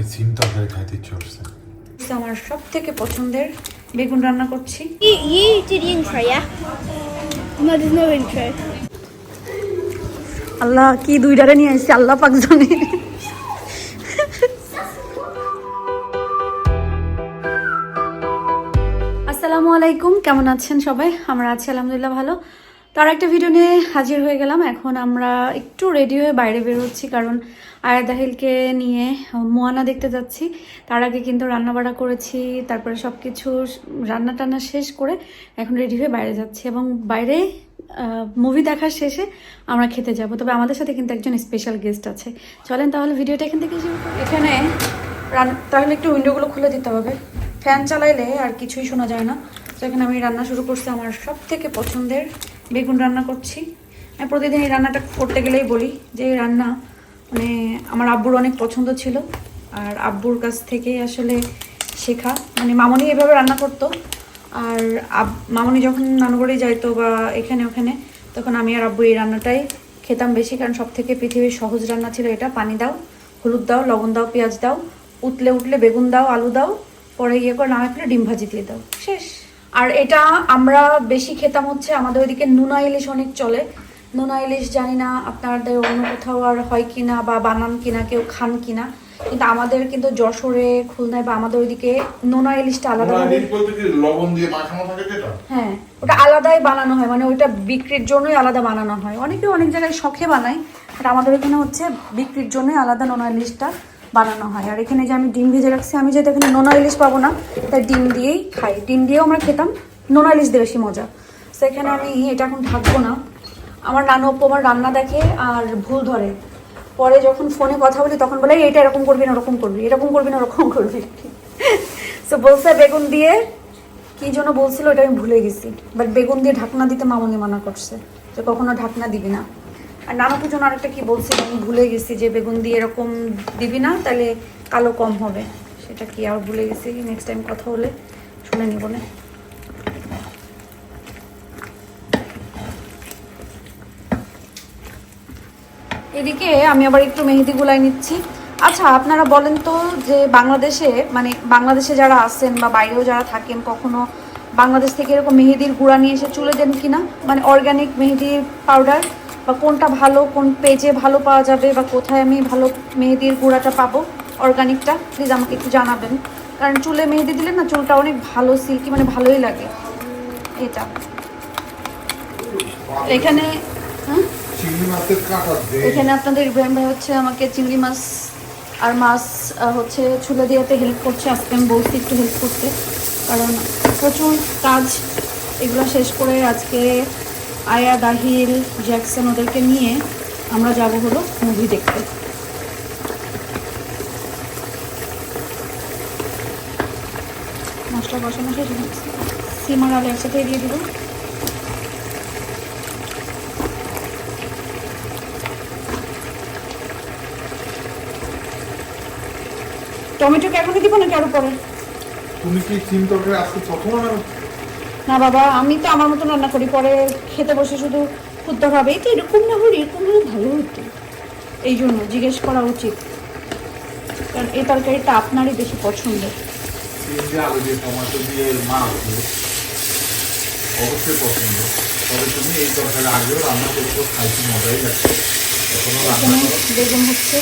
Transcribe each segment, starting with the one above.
এই সিম তরকারি খাইতে ইচ্ছে করছে। আমার সব থেকে পছন্দের বেগুন রান্না করছি। You, you do the intro, yeah? No, there's no intro. আল্লাহ কি দুইটারে নিয়ে আসছে আল্লাহ পাক জানে। আসসালামু আলাইকুম কেমন আছেন সবাই? আমরা আছি আলহামদুলিল্লাহ ভালো। তার একটা ভিডিও নিয়ে হাজির হয়ে গেলাম। এখন আমরা একটু রেডি হয়ে বাইরে বেরোচ্ছি, কারণ আয়া দাহিলকে নিয়ে মোয়ানা দেখতে যাচ্ছি। তার আগে কিন্তু রান্নাবাড়া করেছি, তারপরে সব কিছু রান্না টান্না শেষ করে এখন রেডি হয়ে বাইরে যাচ্ছি এবং বাইরে মুভি দেখার শেষে আমরা খেতে যাব। তবে আমাদের সাথে কিন্তু একজন স্পেশাল গেস্ট আছে। চলেন তাহলে ভিডিওটা এখান থেকে শুরু করি। এখানে তাহলে একটু উইন্ডোগুলো খুলে দিতে হবে। ফ্যান চালাইলে আর কিছুই শোনা যায় না। তো এখানে আমি রান্না শুরু করছি আমার সব থেকে পছন্দের বেগুন রান্না করছি। আমি প্রতিদিন এই রান্নাটা করতে গেলেই বলি যে এই রান্না মানে আমার আব্বুর অনেক পছন্দ ছিল। আর আব্বুর কাছ থেকেই আসলে শেখা। মানে মামনি এভাবে রান্না করতো। আর আব- মামনি যখন নানুবাড়ি যাইতো বা এখানে ওখানে, তখন আমি আর আব্বু এই রান্নাটাই খেতাম বেশি। কারণ সব থেকে পৃথিবীর সহজ রান্না ছিল এটা। পানি দাও, হলুদ দাও, লবণ দাও, পেঁয়াজ দাও, উতলে উঠলে বেগুন দাও, আলু দাও, পরে ইয়ে করে নামে ফেলে ডিম ভাজি দিয়ে দাও। শেষ। আর এটা আমরা বেশি খেতাম হচ্ছে আমাদের ওইদিকে নুনা ইলিশ অনেক চলে। নোনা ইলিশ জানি না আপনাদের অন্য কোথাও আর হয় কিনা বা বানান কিনা কেউ খান কিনা। কিন্তু আমাদের কিন্তু যশোরে খুলনায় বা আমাদের ওইদিকে নোনা ইলিশটা আলাদা লবণ দিয়ে মাখানো থাকে যেটা হ্যাঁ ওটা আলাদাই বানানো হয় মানে ওইটা বিক্রির জন্যই আলাদা বানানো হয়। অনেকে অনেক জায়গায় শখে বানায় আর আমাদের এখানে হচ্ছে বিক্রির জন্যই আলাদা নোনা ইলিশটা। বানানো হয়। আর এখানে যে আমি ডিম ভেজে রাখছি আমি যেহেতু এখানে নোনা ইলিশ পাবো না তাই ডিম দিয়েই খাই। ডিম দিয়েও আমরা খেতাম নোনা ইলিশ দিয়ে বেশি মজা। সেখানে আমি এটা এখন ঢাকবো না। আমার নানু অপ্পু আমার রান্না দেখে আর ভুল ধরে। পরে যখন ফোনে কথা বলি তখন বলে "এই, এটা এরকম করবি না ওরকম করবি এরকম করবি না ওরকম করবি। তো বলছে বেগুন দিয়ে কি জন্য বলছিল ওটা আমি ভুলে গেছি। বাট বেগুন দিয়ে ঢাকনা দিতে মামনি মানা করছে। যে কখনো ঢাকনা দিবি না। আর নানা পুজো আরেকটা কি বলছিল, আমি ভুলে গেছি যে বেগুন দিয়ে এরকম দিবি না, তাহলে কালো কম হবে। সেটা কি আর ভুলে গেছি নেক্সট টাইম কথা হলে শুনে নিব না। এদিকে আমি আবার একটু মেহেদি গুলাই নিচ্ছি। আচ্ছা আপনারা বলেন তো যে বাংলাদেশে মানে বাংলাদেশে যারা আছেন বা বাইরেও যারা থাকেন, কখনো বাংলাদেশ থেকে এরকম মেহেদির গুঁড়া নিয়ে এসে চুলে দেন কিনা? মানে অর্গানিক মেহেদির পাউডার বা কোনটা ভালো কোন পেজে ভালো পাওয়া যাবে বা কোথায় আমি ভালো মেহেদির গুঁড়াটা পাবো অর্গানিকটা প্লিজ আমাকে একটু জানাবেন। কারণ চুলে মেহেদি দিলে না চুলটা অনেক ভালো সিল্কি মানে ভালোই লাগে। এটা। এখানে হ্যাঁ? এখানে আপনাদের ইব্রাহিম ভাই হচ্ছে আমাকে চিংড়ি মাছ আর মাছ হচ্ছে ছুলে দিয়েতে হেল্প করছে। আজকে আমি বলছি একটু হেল্প করতে। কারণ প্রচুর কাজ এগুলো শেষ করে আজকে আয়া দাহিল জ্যাকসন ওদেরকে নিয়ে আমরা যাব হলো মুভি দেখতে মাছটা বসানো শেষ। আর আলু একসাথে দিয়ে দিব টমেটো কি দিব নাকি আরও পরে তুমি কি সিম তরকারি আজকে প্রথম করছ? না বাবা আমি তো আমার মতো রান্না করি। পরে খেতে বসে শুধু হবে এই তো এরকম না হলে এরকম হলে ভালো হতো। এই জন্য জিজ্ঞেস করা উচিত। কারণ এই তরকারিটা আপনারই বেশি পছন্দ। সিম আলু দিয়ে টমেটো দিয়ে মাছ অবশ্যই পছন্দ। তবে তুমি এই তরকারি আগেও রান্না করছ খাইছি মজাই লাগছে। এখনও রান্না বেগুন হচ্ছে।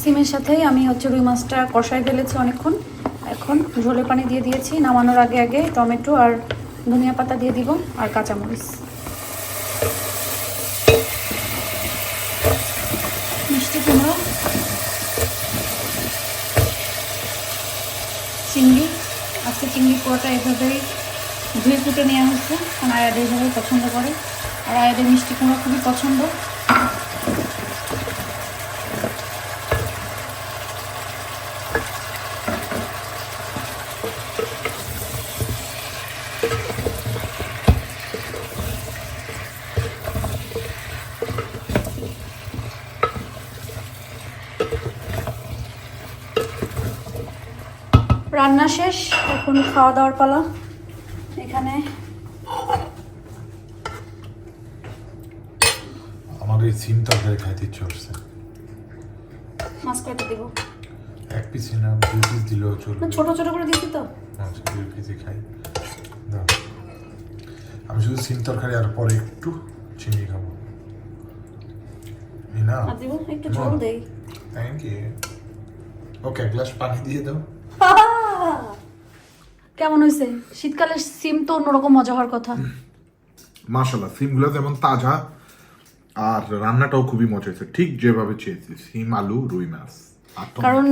সিমের সাথেই আমি হচ্ছে রুই মাছটা কষায় ফেলেছি অনেকক্ষণ। এখন ঝোলে পানি দিয়ে দিয়েছি। নামানোর আগে আগে টমেটো আর ধনিয়া পাতা দিয়ে দিব আর কাঁচামরিচ। মিষ্টি কুমড়ো। চিংড়ি। আজকে চিংড়ি পোয়াটা এভাবেই ধুয়ে ফুটে নেওয়া হচ্ছে। কারণ আয়াদের এভাবে পছন্দ করে। আর আয়াদের মিষ্টি কুমড়ো খুবই পছন্দ রান্না শেষ এখন খাওয়া দাওয়ার পালা। এখানে। আমার আমার এই সিম তরকারি খাইতে ইচ্ছে করছে। মাছ কয়টা দিব। এক পিস না দুই পিস দিলেও চলবে। ছোট ছোট করে দিচ্ছি তো। আচ্ছা দুই পিসই খাই। দাও। আমি শুধু সিম তরকারি আর পরে একটু চিনি খাব। না একটু ঝোল দেই। থ্যাংক ইউ ওকে এক গ্লাস পানি দিয়ে দাও। কেমন হয়েছে শীতকালে সিম তো অন্যরকম মজা হওয়ার কথা মাশাল্লাহ সিমগুলো যেমন তাজা আর রান্নাটাও খুবই মজা হয়েছে ঠিক যেভাবে চেয়েছি সিম আলু রুই মাছ কারণ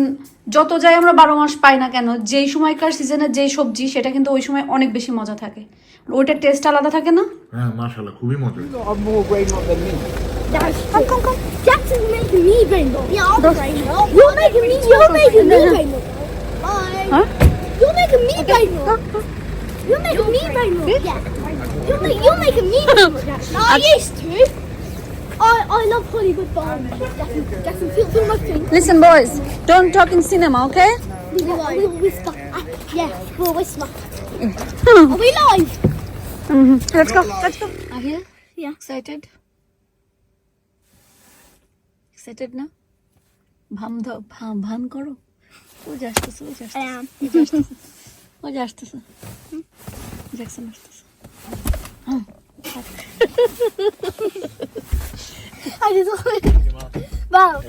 যত যাই আমরা বারো মাস পাই না কেন যেই সময়কার সিজনের যেই সবজি সেটা কিন্তু ওই সময় অনেক বেশি মজা থাকে ওইটার টেস্ট আলাদা থাকে না হ্যাঁ মাশাল্লাহ খুবই মজা come, come, come. Me. Yeah. You're making me, you're making me. Bye. Huh? You're making me brain rot. You're making me brain rot. Yeah. You're, make, you're making me brain rot. No, I used to. I, I love Hollywood, but um, Jackson, Jackson, feel, feel my thing. Listen boys don't talk in cinema okay We will, we'll whisper. Uh, yeah, we'll whisper. Are we live? Let's go let's go I hear Yeah. Excited excited না ভাম দাও ভাম ভান করো ও যে আসতেছে ও যে I আসতেছে am. ও যে আসতেছে জ্যাকসন আসতেছে I just Wow.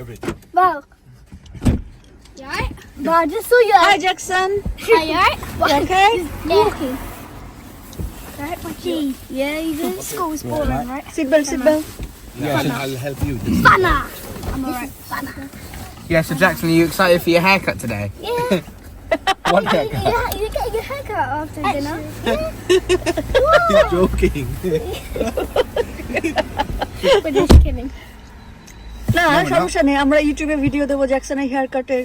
Wow. You alright? Wow, I just saw you. Hi Jackson Are you alright? You okay? Walking. Right, my G. Yeah, you good? School's boring, right? Seat belt seat belt Yeah, I'll help you. Banner. I'm alright. Banner. Yeah, so Jackson, are you excited for your haircut today? Yeah. One haircut. you, you get your haircut after dinner. He's joking. We're just kidding. না সমস্যা nein আমরা ইউটিউবে video দেবো জ্যাকসনের hair কাটের.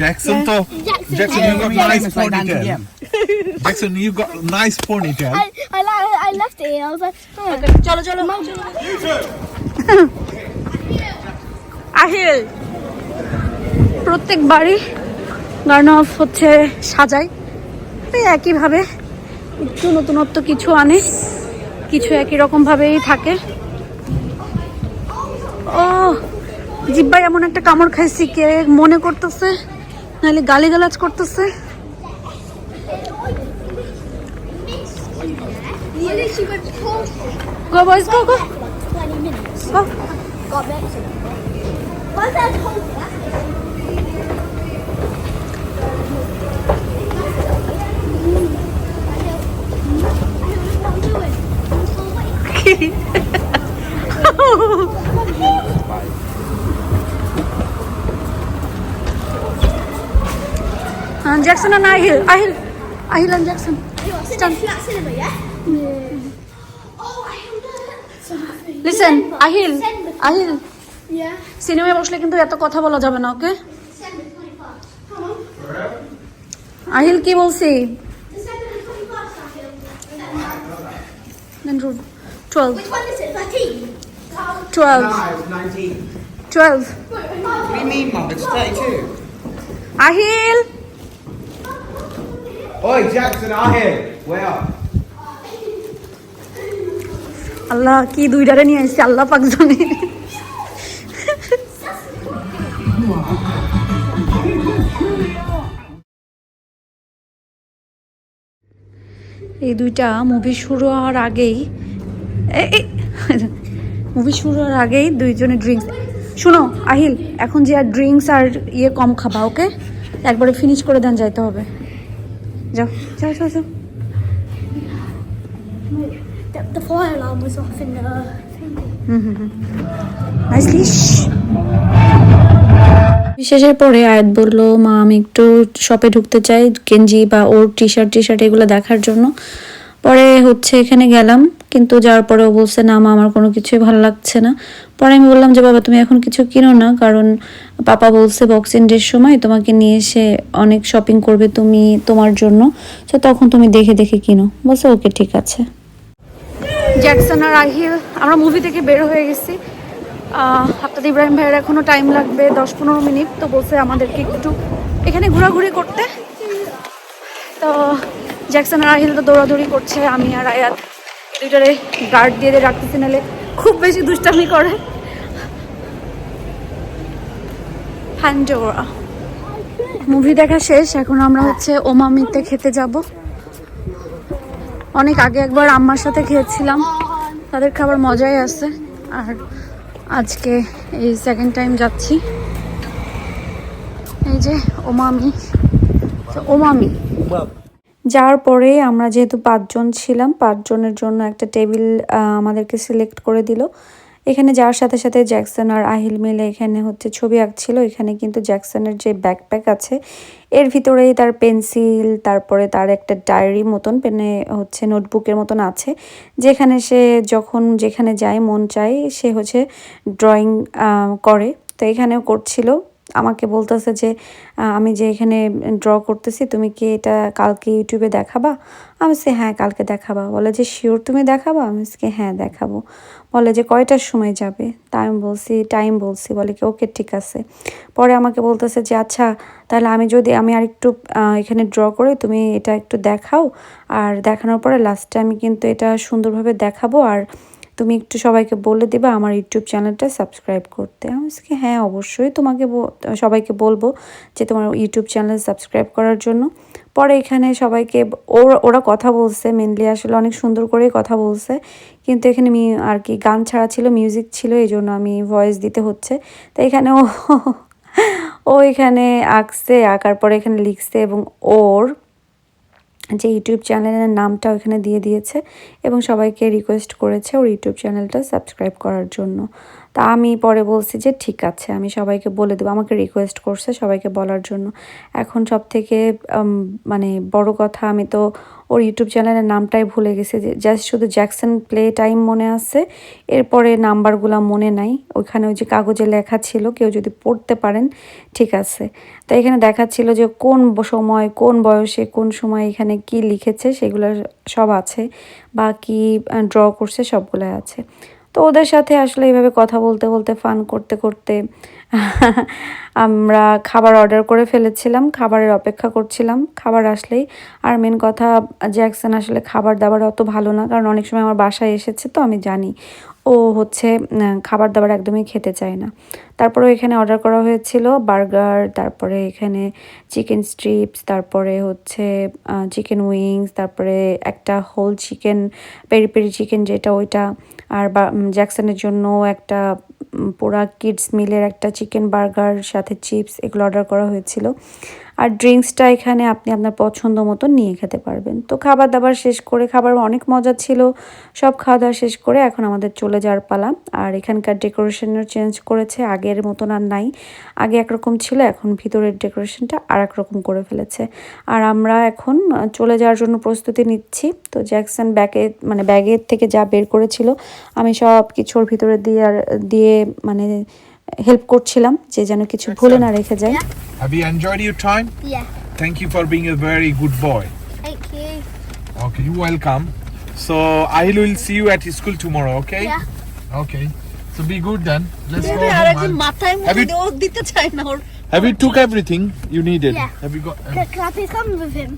Jackson তো Jackson. Jackson, I, you got nice ponytail. Jackson, you got nice ponytail. I, I, li- I left it. I was like, oh. চলো চলো আহিল প্রত্যেক বাড়ি গার্ন অফ হচ্ছে সাজায় এই একইভাবে একটু নতুনত্ব কিছু আনে। কিছু একই রকম ভাবেই থাকে। ও, জিব্বাই এমন একটা কামড় খাইছি কে মনে করতেছে, নাহলে গালিগালাজ করতেছে। You literally went for go বয়স go go 20 Jackson and Ahil Ahil Ahil and Jackson Stand. Oh, listen Ahil Ahil. সিনেমায় বসলে কিন্তু এত কথা বলা যাবে না ওকে December 21st. Come on. Ahil কি বলছি feel. Twelve Which one is it? 13? 12. No, 19. Twelve What do you mean, Mum? It's 32. Ahil! Oi, Jackson, Ahil! Where Allah কি দুইটারে নিয়ে আসছে আল্লাহ পাক জানে এই দুইটা মুভি শুরু হওয়ার আগেই মুভি শুরু হওয়ার আগেই দুইজনে ড্রিঙ্কস শোনো আহিল এখন যে আর ড্রিঙ্কস আর ইয়ে কম খাবা ওকে? একবারে ফিনিশ করে দেন যাইতে হবে। যাও যাও যাও যাও। The, the fire alarm was off in the thing. Nicely বিশেষের পরে আয়াত বলল, মা, আমি একটু শপে ঢুকতে চাই, গেঞ্জি বা ওর টি শার্ট টি শার্ট এগুলো দেখার জন্য। পরে হচ্ছে এখানে গেলাম, কিন্তু যাওয়ার পরে ও বলছে, না, মা, আমার কোনো কিছুই ভালো লাগছে না। পরে আমি বললাম যে, বাবা, তুমি এখন কিছু কিনো না, কারণ পাপা বলছে বক্সিং ডের সময় তোমাকে নিয়ে এসে অনেক শপিং করবে তুমি, তোমার জন্য। তো তখন তুমি দেখে দেখে কিনো। বলছে, ওকে, ঠিক আছে। জ্যাকসন আর আহিল আমরা মুভি থেকে বের হয়ে গেছি। হাফতাদ ইব্রাহিম ভাইয়ের এখনও টাইম লাগবে দশ পনেরো মিনিট, তো বলছে আমাদেরকে একটু এখানে ঘোরাঘুরি করতে। তো জ্যাকসন আর আহিল তো দৌড়াদৌড়ি করছে, আমি আর আয়াত দুইটারে গার্ড দিয়ে দিয়ে রাখতেছি, নাহলে খুব বেশি দুষ্টামি করে। হ্যান্ডোরা মুভি দেখা শেষ, এখন আমরা হচ্ছে ওমামিতে খেতে যাব। অনেক আগে একবার আম্মার সাথে খেয়েছিলাম, তাদের খাবার মজাই আছে। আর আজকে এই সেকেন্ড টাইম যাচ্ছি। এই যে ওমামি। তো ওমামি। যাওয়ার পরে আমরা যেহেতু পাঁচজন ছিলাম পাঁচজনের জন্য একটা টেবিল আমাদেরকে সিলেক্ট করে দিল। এখানে যাওয়ার সাথে সাথে জ্যাকসন আর আহিল মিলে এখানে হচ্ছে ছবি আঁকছিল। এখানে কিন্তু জ্যাকসনের যে ব্যাকপ্যাক আছে এর ভিতরেই তার পেন্সিল তারপরে তার একটা ডায়েরি মতন পেনে হচ্ছে নোটবুকের মতন আছে যেখানে সে যখন যেখানে যায় মন চায় সে হচ্ছে ড্রয়িং করে। তো এখানেও করছিল। আমাকে বলতেছে যে আমি যে এখানে ড্র করতেছি তুমি কি এটা কালকে ইউটিউবে দেখাবা? আমি সে হ্যাঁ কালকে দেখাবা। বলে যে শিওর তুমি দেখাবা? আমি কি, হ্যাঁ দেখাবো। বলে যে, কয়টার সময় যাবে? তা আমি বলছি টাইম বলছি। বলে কি ওকে ঠিক আছে। পরে আমাকে বলতেছে যে আচ্ছা তাহলে আমি যদি, আমি আর একটু এখানে ড্র করে তুমি এটা একটু দেখাও। আর দেখানোর পরে লাস্টে আমি কিন্তু এটা সুন্দরভাবে দেখাবো। আর তুমি একটু সবাইকে বলে দেবে আমার ইউটিউব চ্যানেলটা সাবস্ক্রাইব করতে। আমি হ্যাঁ অবশ্যই তোমাকে সবাইকে বলব যে তোমার ইউটিউব চ্যানেল সাবস্ক্রাইব করার জন্য। পরে এখানে সবাইকে ওরা ওরা কথা বলছে মেনলি আসলে অনেক সুন্দর করেই কথা বলছে। কিন্তু এখানে মি, আর কি গান ছাড়া ছিল মিউজিক ছিল, এই জন্য আমি ভয়েস দিতে হচ্ছে। তো এখানে ও ও এখানে আঁকছে, আঁকার পরে এখানে লিখছে এবং ওর যে ইউটিউব চ্যানেলের নামটা ওখানে দিয়ে দিয়েছে এবং সবাইকে রিকোয়েস্ট করেছে ওর ইউটিউব চ্যানেলটা সাবস্ক্রাইব করার জন্য। তা আমি পরে বলছি যে ঠিক আছে, আমি সবাইকে বলে দেবো। আমাকে রিকোয়েস্ট করছে সবাইকে বলার জন্য। এখন সব থেকে মানে বড় কথা, আমি তো ওর ইউটিউব চ্যানেলের নামটাই ভুলে গেছি যে জাস্ট শুধু জ্যাকসন প্লে টাইম মনে আছে, এরপরে নাম্বারগুলো মনে নাই। ওইখানে ওই যে কাগজে লেখা ছিল, কেউ যদি পড়তে পারেন, ঠিক আছে। তো এখানে দেখাচ্ছিল যে কোন সময়, কোন বয়সে, কোন সময় এখানে কি লিখেছে, সেগুলো সব আছে। বা কি ড্র করছে সবগুলো আছে। তো ওদের সাথে আসলে এইভাবে কথা বলতে বলতে ফান করতে করতে আমরা খাবার অর্ডার করে ফেলেছিলাম, খাবারের অপেক্ষা করছিলাম, খাবার আসলেই। আর মেন কথা জ্যাকসন আসলে খাবার দাবার অত ভালো না, কারণ অনেক সময় আমার বাসায় এসেছে, তো আমি জানি। ও হচ্ছে খাবার দাবার একদমই খেতে চায় না। তারপরে এখানে অর্ডার করা হয়েছিল বার্গার, তারপরে এখানে চিকেন স্ট্রিপস তারপরে হচ্ছে চিকেন উইংস, তারপরে একটা whole chicken peri peri chicken যেটা ওইটা, আর জ্যাকসনের জন্য একটা পুরা কিডস মিলের একটা চিকেন বার্গার, সাথে চিপস এগুলো অর্ডার করা হয়েছিল। আর ড্রিঙ্কসটা এখানে আপনি আপনার পছন্দ মতো নিয়ে খেতে পারবেন। তো খাবার দাবার শেষ করে, খাবার অনেক মজা ছিল, সব খাওয়া দাওয়া শেষ করে এখন আমাদের চলে যাওয়ার পালা। আর এখানকার ডেকোরেশনও চেঞ্জ করেছে, আগের মতন আর নাই। আগে একরকম ছিল, এখন ভিতরের ডেকোরেশনটা আর রকম করে ফেলেছে। আর আমরা এখন চলে যাওয়ার জন্য প্রস্তুতি নিচ্ছি। তো জ্যাকসন ব্যাগে মানে ব্যাগের থেকে যা বের করেছিল, আমি সব কিছুর ভিতরে দিয়ে আর, দিয়ে মানে হেল্প করছিলাম যে যেন কিছু ভুলে না রেখে যায় Have you enjoyed your time? Yeah. Thank you for being a very good boy. Thank you. Okay, you welcome. So Ahil will see you at school tomorrow, okay? Yeah. Okay. So be good then. Let's go. R home মাথায় মুড়ি দিতে চায় না ওর Have you took everything you needed? Yeah. Have you got? Can, can I take some with him?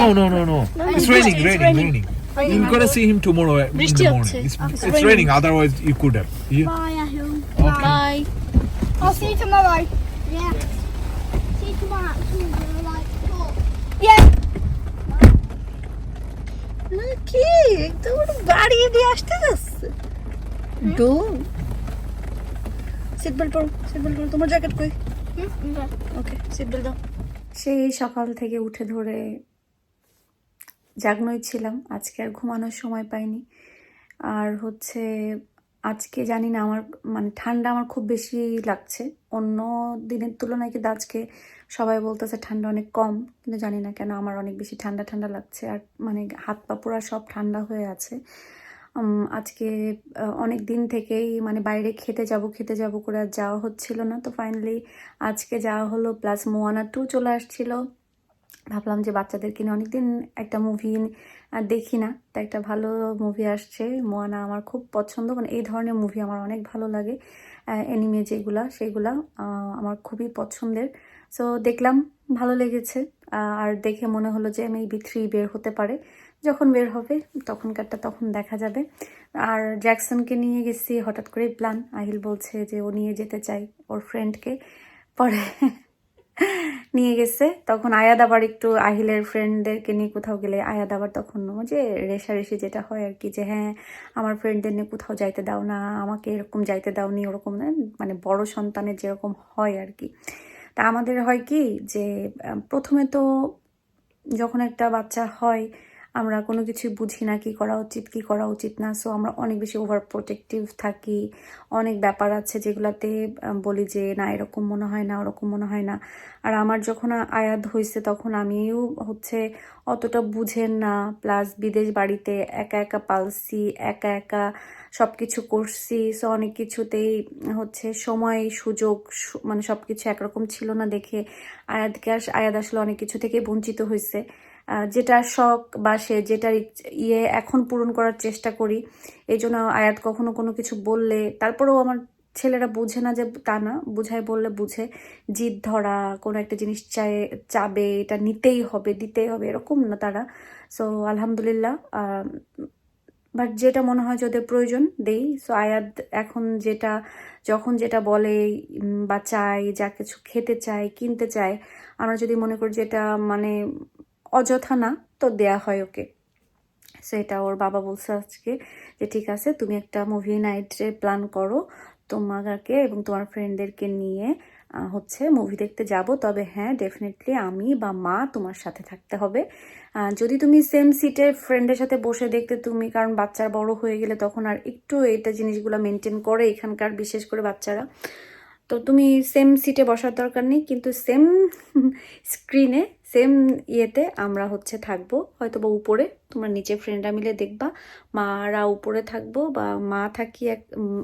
No, no, no, no. It's raining, it's raining, raining. raining. You're gonna see him tomorrow in the morning. It's, It's raining. raining. Otherwise, you could have. You, Bye. Bye I'll see you tomorrow. Yeah. See you tomorrow at school. We're like, four. Yeah. না কি ওটা বাড়িয়ে দিয়ে আসতে যাচ্ছে ডোম seat belt পরো seat belt পরো তোমার জ্যাকেট কই Hmm? Okay. Okay seat belt দাও সেই সকাল থেকে উঠে ধরে জাগনোই ছিলাম আজকে আর ঘুমানোর সময় পাইনি আর হচ্ছে আজকে জানি না, আমার মানে ঠান্ডা আমার খুব বেশি লাগছে। অন্য দিনের তুলনায় কিন্তু আজকে সবাই বলতেছে ঠান্ডা অনেক কম, কিন্তু জানি না কেন আমার অনেক বেশি ঠান্ডা ঠান্ডা লাগছে। আর মানে হাত পা পুরা সব ঠান্ডা হয়ে আছে। আজকে অনেক দিন থেকেই মানে বাইরে খেতে যাব খেতে যাব করে আর যাওয়া হচ্ছিল না। তো ফাইনালি আজকে যাওয়া হলো প্লাস মোয়ানা টু চলে আসছিল। ভাবলাম যে বাচ্চাদের কিনে অনেকদিন একটা মুভি দেখি না। তো একটা ভালো মুভি আসছে। মোয়ানা আমার খুব পছন্দ। মানে এই ধরনের মুভি আমার অনেক ভালো লাগে। অ্যানিমে যেগুলা, সেগুলা আমার খুবই পছন্দের। সো দেখলাম, ভালো লেগেছে। আর দেখে মনে হলো যে মেবি থ্রি বের হতে পারে। যখন বের হবে, তখনকারটা তখন দেখা যাবে। আর জ্যাকসনকে নিয়ে গেছি হঠাৎ করেই প্ল্যান। আহিল বলছে যে ও নিয়ে যেতে চাই ওর ফ্রেন্ডকে পরে নিয়ে গেছে। তখন আয়াদ আবার একটু আহিলের ফ্রেন্ডদেরকে নিয়ে কোথাও গেলে আয়াদ আবার তখন যে রেশারেশি যেটা হয় আর কি যে হ্যাঁ আমার ফ্রেন্ডদের নিয়ে কোথাও যাইতে দাও না, আমাকে এরকম যাইতে দাও নি। ওরকম মানে বড় সন্তানের যেরকম হয় আর কি। তা আমাদের হয় কি যে প্রথমে তো যখন একটা বাচ্চা হয় আমরা কোনো কিছু বুঝি না কি করা উচিত, কি করা উচিত না। সো আমরা অনেক বেশি ওভার প্রোটেক্টিভ থাকি। অনেক ব্যাপার আছে যেগুলাতে বলি যে, না, এরকম মনে হয় না, ওরকম মনে হয় না। আর আমার যখন আয়াত হয়েছে তখন আমিও হচ্ছে অতটা বুঝেন না। প্লাস বিদেশ বাড়িতে একা একা পালছি, একা একা সব কিছু করছি। সো অনেক কিছুতেই হচ্ছে সময়, সুযোগ মানে সব কিছু একরকম ছিল না দেখে। আয়াদকে আস- আয়াদ আসলে অনেক কিছু থেকে বঞ্চিত হয়েছে যেটা শখ বা সে যেটার ইয়ে এখন পূরণ করার চেষ্টা করি। এই জন্য আয়াত কখনো কোনো কিছু বললে, তারপরেও আমার ছেলেরা বুঝে না যে তা না, বুঝায় বললে বুঝে। জিদ ধরা, কোনো একটা জিনিস চায়, চাবে, এটা নিতেই হবে, দিতেই হবে, এরকম না তারা। সো আলহামদুলিল্লাহ বাট যেটা মনে হয় যদি প্রয়োজন, দেই। সো আয়াত এখন যেটা, যখন যেটা বলে বা চাই যা কিছু খেতে চায়, কিনতে চায়, আমরা যদি মনে করি যেটা মানে অযথা না, তো দেয়া হয় ওকে। সো এটা ওর বাবা বলছে আজকে যে, ঠিক আছে, তুমি একটা মুভি নাইটের প্ল্যান করো। তোমাকে এবং তোমার ফ্রেন্ডদেরকে নিয়ে হচ্ছে মুভি দেখতে যাব। তবে হ্যাঁ ডেফিনেটলি আমি বা মা তোমার সাথে থাকতে হবে। যদি তুমি সেম সিটে ফ্রেন্ডের সাথে বসে দেখতে তুমি, কারণ বাচ্চার বড় হয়ে গেলে তখন আর একটু এটা জিনিসগুলো মেনটেন করে এখানকার বিশেষ করে বাচ্চারা। তো তুমি সেম সিটে বসার দরকার নেই, কিন্তু সেম স্ক্রিনে সেম ইয়েতে আমরা হচ্ছে থাকব হয়তো বা উপরে। তোমরা নিচে ফ্রেন্ডরা মিলে দেখবা, মারা উপরে থাকব বা মা থাকি এক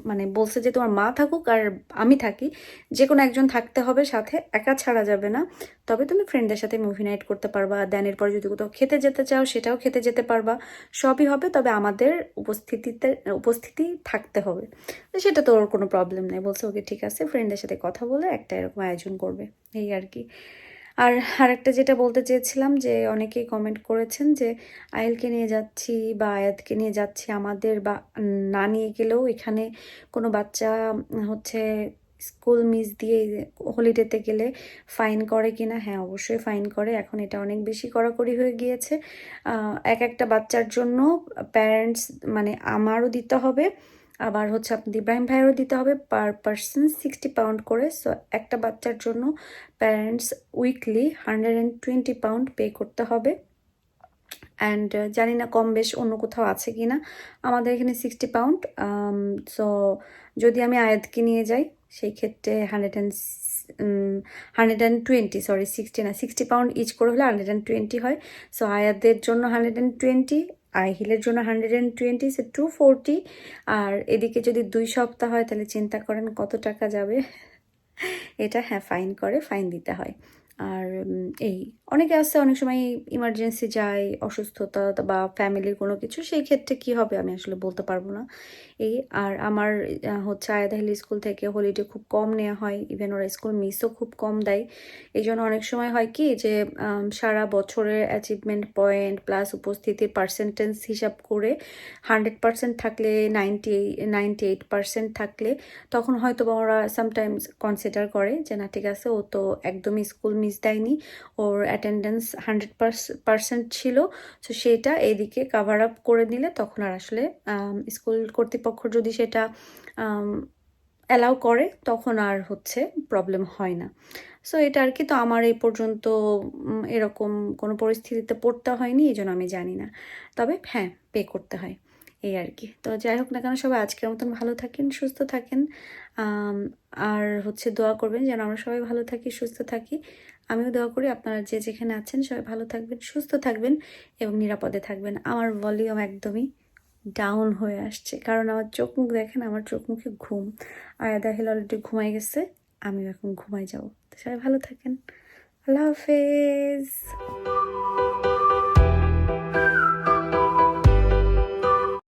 মানে বলছে যে তোমার মা থাকুক আর আমি থাকি। যে কোনো একজন থাকতে হবে সাথে, একা ছাড়া যাবে না। তবে তুমি ফ্রেন্ডদের সাথে মুভি নাইট করতে পারবা দেন এরপর যদি কোথাও খেতে যেতে চাও সেটাও খেতে যেতে পারবা। সবই হবে, তবে আমাদের উপস্থিতিতে, উপস্থিতি থাকতে হবে। সেটা তো ওর কোনো প্রবলেম নেই। বলছে, ওকে, ঠিক আছে ফ্রেন্ডের সাথে কথা বলে একটা এরকম আয়োজন করবে। এই আর কি। আর আরেকটা যেটা বলতে চেয়েছিলাম যে অনেকেই কমেন্ট করেছেন যে আয়েলকে নিয়ে যাচ্ছি বা আয়াতকে নিয়ে যাচ্ছি আমাদের বা না নিয়ে গেলেও এখানে কোনো বাচ্চা হচ্ছে স্কুল মিস দিয়ে হলিডেতে গেলে ফাইন করে কিনা? হ্যাঁ অবশ্যই ফাইন করে। এখন এটা অনেক বেশি কড়াকড়ি হয়ে গিয়েছে। এক একটা বাচ্চার জন্য প্যারেন্টস মানে আমারও দিতে হবে। আবার হচ্ছে আপনি ইব্রাহিম ভাইয়েরও দিতে হবে পার পার্সন সিক্সটি পাউন্ড করে। সো একটা বাচ্চার জন্য parents weekly hundred and twenty pound pay করতে হবে। অ্যান্ড জানি না কম বেশ অন্য কোথাও আছে কি না আমাদের এখানে সিক্সটি পাউন্ড সো যদি আমি আয়াতকে নিয়ে যাই, সেই ক্ষেত্রে hundred and hundred and twenty sorry sixty না সিক্সটি পাউন্ড ইচ করে হলে হান্ড্রেড অ্যান্ড টোয়েন্টি হয়। সো আয়াতদের জন্য হান্ড্রেড অ্যান্ড টোয়েন্টি আই হিলের জন্য hundred and twenty, say two forty. আর এদিকে যদি দুই সপ্তাহ হয়, তাহলে চিন্তা করেন কত টাকা যাবে। এটা হ্যাঁ ফাইন করে, ফাইন দিতে হয়। আর এই, অনেকে আছে অনেক সময় ইমার্জেন্সি যায়, অসুস্থতা বা ফ্যামিলির কোনো কিছু, সেই ক্ষেত্রে কি হবে আমি আসলে বলতে পারব না। এই, আর আমার হচ্ছে আয়াদাহিল স্কুল থেকে হলিডে খুব কম নেওয়া হয় ইভেন ওরা স্কুল মিসও খুব কম দেয়। এই জন্য অনেক সময় হয় কি যে সারা বছরের অ্যাচিভমেন্ট পয়েন্ট প্লাস উপস্থিতির পার্সেন্টেজ হিসাব করে হান্ড্রেড পার্সেন্ট থাকলে নাইনটি নাইনটি এইট পার্সেন্ট থাকলে তখন হয়তো বা ওরা সামটাইমস কনসিডার করে যে, না, ঠিক আছে, ও তো একদমই স্কুল মিস দেয়নি। ওর অ্যাটেন্ডেন্স হান্ড্রেড পার্সেন্ট ছিল। তো সেটা এদিকে কাভার আপ করে নিলে তখন আর আসলে স্কুল কর্তৃপক্ষ যদি সেটা অ্যালাউ করে তখন আর হচ্ছে প্রবলেম হয় না। সো এটা আর কি, তো আমার এই পর্যন্ত এরকম কোনো পরিস্থিতিতে পড়তে হয়নি, এই জন্য আমি জানি না। তবে হ্যাঁ পে করতে হয়, এই আর কি। তো যাই হোক না কেন, সবাই আজকের মতন ভালো থাকেন, সুস্থ থাকেন। আর হচ্ছে দোয়া করবেন যেন আমরা সবাই ভালো থাকি, সুস্থ থাকি। আমিও দোয়া করি আপনারা যে যেখানে আছেন সবাই ভালো থাকবেন, সুস্থ থাকবেন এবং নিরাপদে থাকবেন। আমার ভলিউম একদমই ডাউন হয়ে আসছে। কারণ আমার চোখ মুখ দেখেন, আমার চোখ মুখে ঘুম। আয়াদা হিল অলরেডি ঘুমাই গেছে, আমিও এখন ঘুমাই যাব। তো সবাই ভালো থাকেন। আল্লাহ হাফেজ।